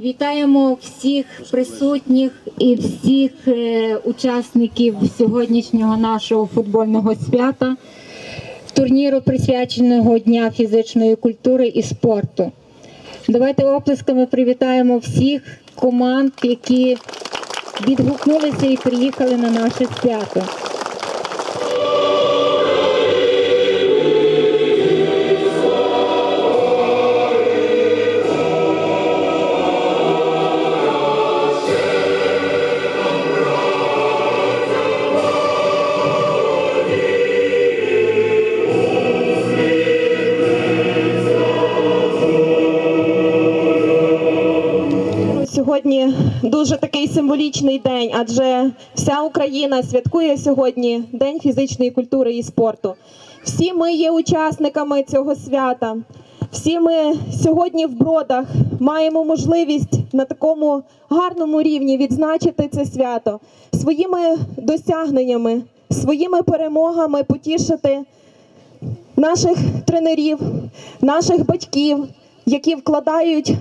Вітаємо всіх присутніх і всіх е, учасників сьогоднішнього нашого футбольного свята, турніру присвяченого Дня фізичної культури і спорту. Давайте оплесками привітаємо всіх команд, які відгукнулися і приїхали на наше свято. Сьогодні дуже такий символічний день, адже вся Україна святкує сьогодні День фізичної культури і спорту. Всі ми є учасниками цього свята. Всі ми сьогодні в бродах маємо можливість на такому гарному рівні відзначити це свято своїми досягненнями, своїми перемогами потішити наших тренерів, наших батьків, які вкладають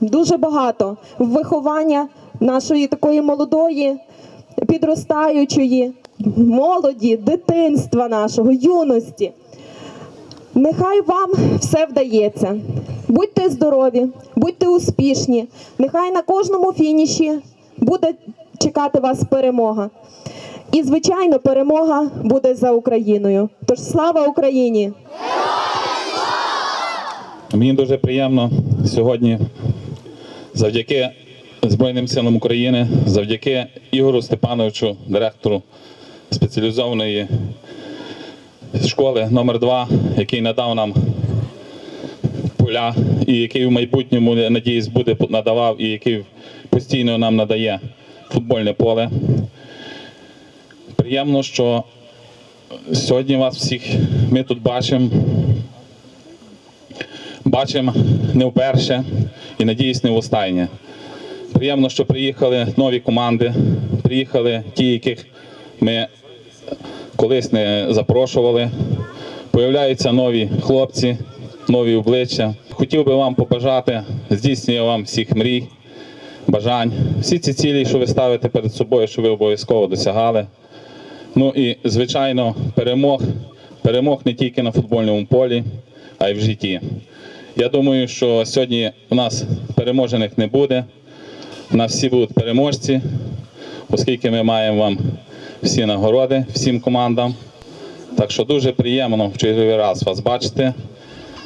дуже багато в виховання нашої такої молодої, підростаючої молоді, дитинства нашого, юності. Нехай вам все вдається. Будьте здорові, будьте успішні. Нехай на кожному фініші буде чекати вас перемога. І, звичайно, перемога буде за Україною. Тож слава Україні! Мені дуже приємно сьогодні завдяки Збройним силам України, завдяки Ігору Степановичу, директору спеціалізованої школи номер 2 який надав нам поля і який в майбутньому, надіюсь, буде надавав і який постійно нам надає футбольне поле. Приємно, що сьогодні вас всіх ми тут бачимо бачимо не вперше і надіюсь, не востаннє. Приємно, що приїхали нові команди, приїхали ті, яких ми колись не запрошували. Появляються нові хлопці, нові обличчя. Хотів би вам побажати здійснення вам всіх мрій, бажань, всі ці цілі, що ви ставите перед собою, що ви обов'язково досягали. Ну і, звичайно, перемог, перемог не тільки на футбольному полі, а й в житті. Я думаю, що сьогодні у нас переможених не буде. У нас всі будуть переможці, оскільки ми маємо вам всі нагороди, всім командам. Так що дуже приємно в черговий раз вас бачити.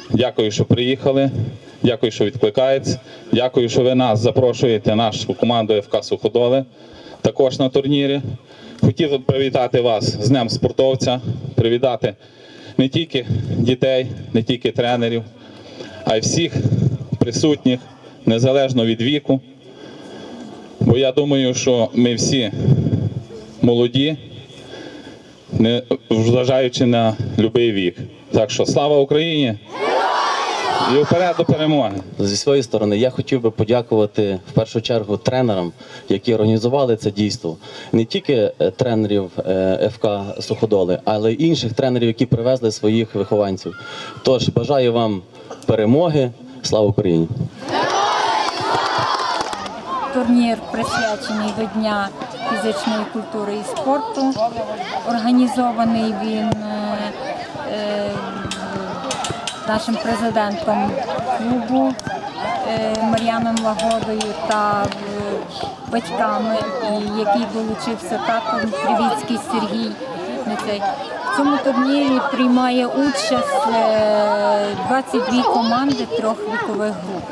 Дякую, що приїхали. Дякую, що відкликаєтесь. Дякую, що ви нас запрошуєте, нашу команду ФК Суходоли, також на турнірі. Хотів привітати вас з Днем спортовця, привітати не тільки дітей, не тільки тренерів, а й всіх присутніх, незалежно від віку. Бо я думаю, що ми всі молоді, не зважаючи на будь-який вік. Так що слава Україні! І вперед до перемоги! Зі своєї сторони, я хотів би подякувати в першу чергу тренерам, які організували це дійство. Не тільки е, тренерів е, ФК Суходоли, але й інших тренерів, які привезли своїх вихованців. Тож бажаю вам перемоги. Слава Україні! Турнір присвячений до Дня фізичної культури і спорту. Організований він е, е, нашим президентом клубу е, Мар'яном Лагодою та е, батьками, який долучився татом Привіцький Сергій. На. В цьому турнірі приймає участь е, 22 команди трьох вікових груп.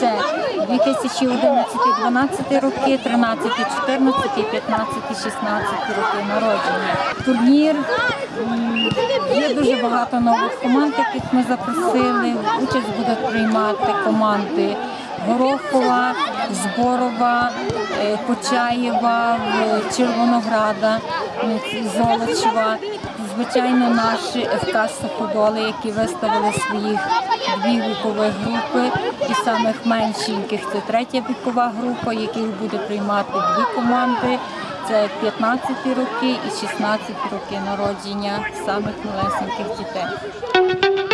Це 2011-12 роки, 13, 14, 15, 16 роки народження. Турнір є дуже багато нових команд, яких ми запросили. Участь будуть приймати команди Горохова, Зборова, е, Почаєва, Червонограда, Золочева. Звичайно, наші ФК Суходоли, які виставили своїх дві вікові групи, і самих меншеньких це третя вікова група, яких буде приймати дві команди. Це 15 роки і 16 роки народження самих малесеньких дітей.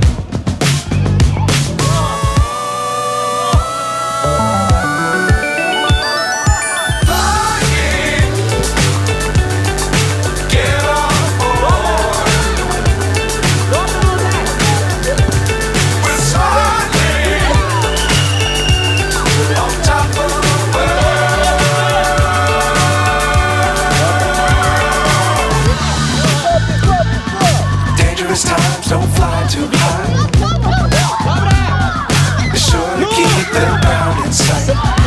Dangerous times don't fly too high. Be sure to keep the ground in sight.